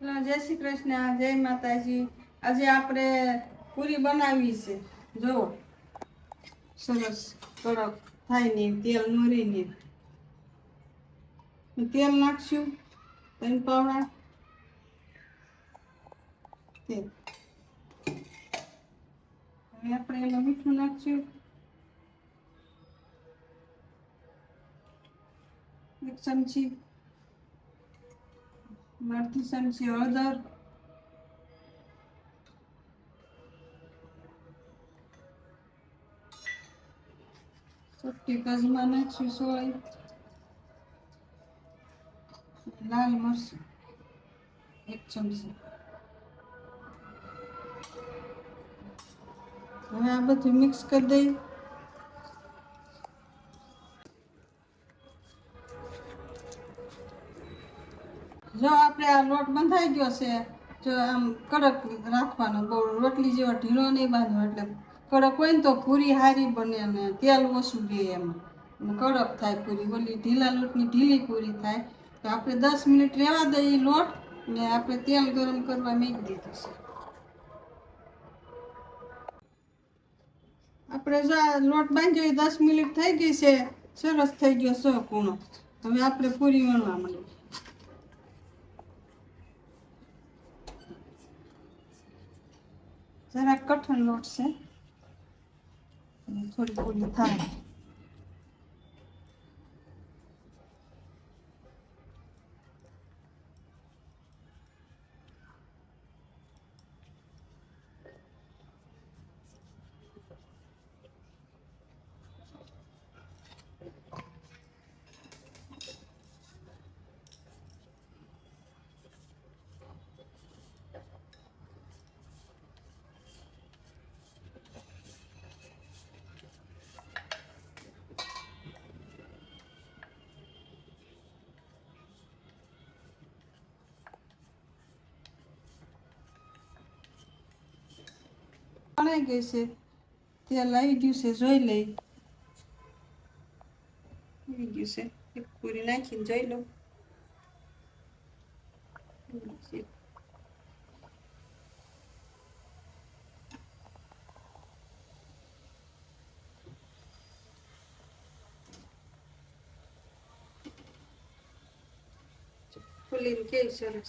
જય શ્રી કૃષ્ણ, જય માતાજી. આજે આપણે પૂરી બનાવી છે. જુઓ સરસ કડક થાય ને તેલ નોરીને તેલ નાખશું ત્રણ પાવડા. તેલ. હવે આપણે એમાં મીઠું નાખશું. એક ચમચી અડધી ચમચી હળદર ચપટી કઝમાં નાખશું સોળી લાલ મરચું એક ચમચી હવે આ બધું મિક્સ કરી દઈએ જો આપણે આ લોટ બંધાઈ ગયો છે, જો આમ કડક રાખવાનો, બહુ રોટલી જેવો ઢીલો નહીં બાંધવો, એટલે કડક હોય ને તો પૂરી સારી બને અને તેલ ઓછું બે એમાં. કડક થાય પૂરી, ઓલી ઢીલા લોટની ઢીલી પૂરી થાય. તો આપણે દસ મિનિટ રહેવા દઈએ લોટ, ને આપણે તેલ ગરમ કરવા મૂકી દીધું છે. આપણે જો આ લોટ બાંધ્યો દસ મિનિટ થઈ ગઈ છે, સરસ થઈ ગયો સો કૂણો હવે આપણે પૂરી વણવા માંડીએ. જરાક કઠણ લોટ છે. થોડી થોડી થાય વણાઈ ગઈ છે. તેલ આવી ગયું છે, જોઈ લઈ. આવી ગયું છે. એક પૂરી નાખીને જોઈ લો ફૂલીને કેવી સરસ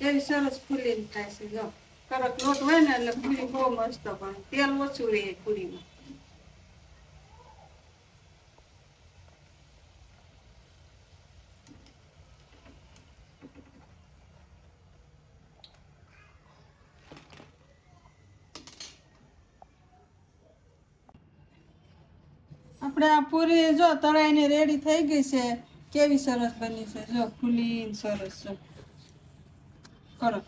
એવી સરસ ફૂલીને થાય છે, જો. કડક લોટ હોય ને એટલે પૂરી બહુ મસ્ત પણ આપણે આ પૂરી જો તળાઈને રેડી થઈ ગઈ છે. કેવી સરસ બની છે, જો ફૂલીને સરસ છે. કરો.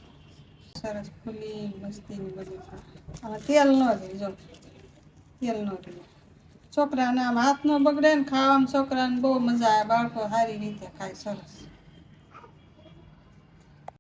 સરસ ફૂલી મસ્તીની બધું અને તેલ ન રહે જો. તેલ ન રહે છોકરાને આમ હાથ ન બગડે ને ખાવામાં છોકરાને બહુ મજા આવે, બાળકો સારી રીતે ખાય, સરસ.